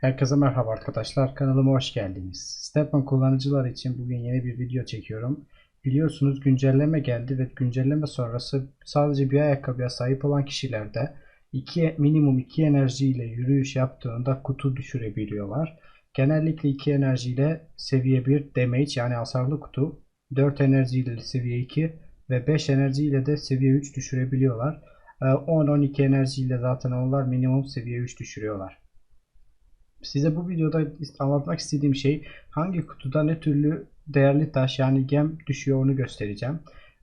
Herkese merhaba arkadaşlar. Kanalıma hoş geldiniz. Stepman kullanıcılar için bugün yeni bir video çekiyorum. Biliyorsunuz güncelleme geldi ve güncelleme sonrası sadece bir ayakkabıya sahip olan kişilerde iki, minimum 2 enerji ile yürüyüş yaptığında kutu düşürebiliyorlar. Genellikle 2 enerji ile seviye 1 damage yani hasarlı kutu, 4 enerji ile seviye 2 ve 5 enerji ile de seviye 3 düşürebiliyorlar. 10-12 enerji ile zaten onlar minimum seviye 3 düşürüyorlar. Size bu videoda anlatmak istediğim şey hangi kutuda ne türlü değerli taş yani gem düşüyor onu göstereceğim.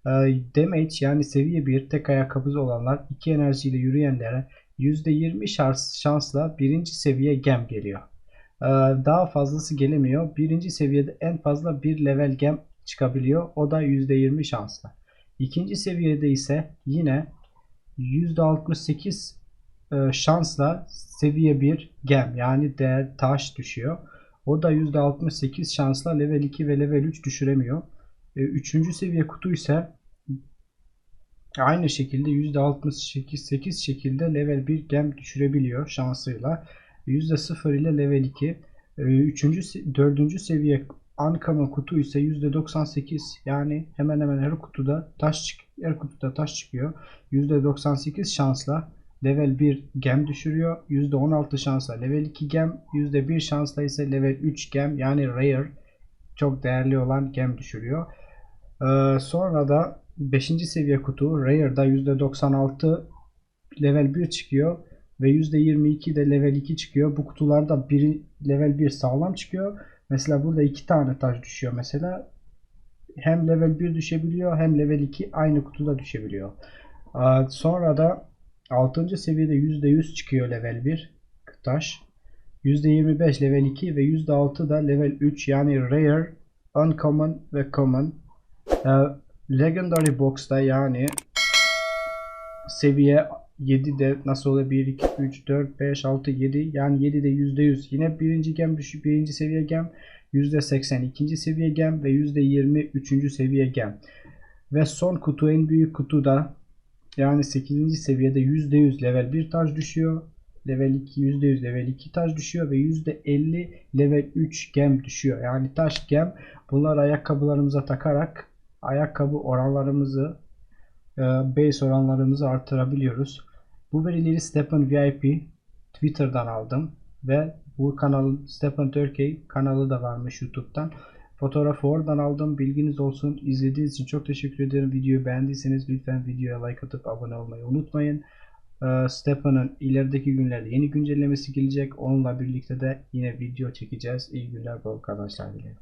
Ee, damage yani seviye 1 tek ayakkabısı olanlar 2 enerjiyle yürüyenlere %20 şans, şansla birinci seviye gem geliyor. Ee, daha fazlası gelemiyor. Birinci seviyede en fazla bir level gem çıkabiliyor. O da %20 şansla. İkinci seviyede ise yine %68 e, şansla seviye 1 gem yani değer taş düşüyor. O da %68 şansla level 2 ve level 3 düşüremiyor. E, üçüncü seviye kutu ise aynı şekilde %68 şekilde level 1 gem düşürebiliyor şansıyla. %0 ile level 2. E, üçüncü, dördüncü seviye uncommon kutu ise %98 yani hemen hemen her kutuda taş her kutuda taş çıkıyor. %98 şansla level 1 gem düşürüyor. %16 şansla level 2 gem, %1 şansla ise level 3 gem yani rare çok değerli olan gem düşürüyor. Ee, sonra da 5. seviye kutu rare'da %96 level 1 çıkıyor ve %22 de level 2 çıkıyor. Bu kutularda biri level 1 sağlam çıkıyor. Mesela burada iki tane taş düşüyor mesela. Hem level 1 düşebiliyor hem level 2 aynı kutuda düşebiliyor. Ee, sonra da 6. seviyede %100 çıkıyor level 1 taş. %25 level 2 ve %6 da level 3 yani rare, uncommon ve common. Ee, Legendary Box'ta yani seviye 7'de nasıl oluyor 1 2 3 4 5 6 7 yani 7'de %100 yine birinci gem birinci seviye gem %80 ikinci seviye gem ve %20 üçüncü seviye gem ve son kutu en büyük kutuda yani 8. seviyede %100 level 1 taş düşüyor. Level 2 %100 level 2 taş düşüyor ve %50 level 3 gem düşüyor. Yani taş gem bunlar ayakkabılarımıza takarak ayakkabı oranlarımızı e, base oranlarımızı artırabiliyoruz. Bu verileri Stepan VIP Twitter'dan aldım ve bu kanal Stepan Turkey kanalı da varmış YouTube'dan. Fotoğrafı oradan aldım. Bilginiz olsun. İzlediğiniz için çok teşekkür ederim. Videoyu beğendiyseniz lütfen videoya like atıp abone olmayı unutmayın. Ee, Stepan'ın ilerideki günlerde yeni güncellemesi gelecek. Onunla birlikte de yine video çekeceğiz. İyi günler bol arkadaşlar dilerim.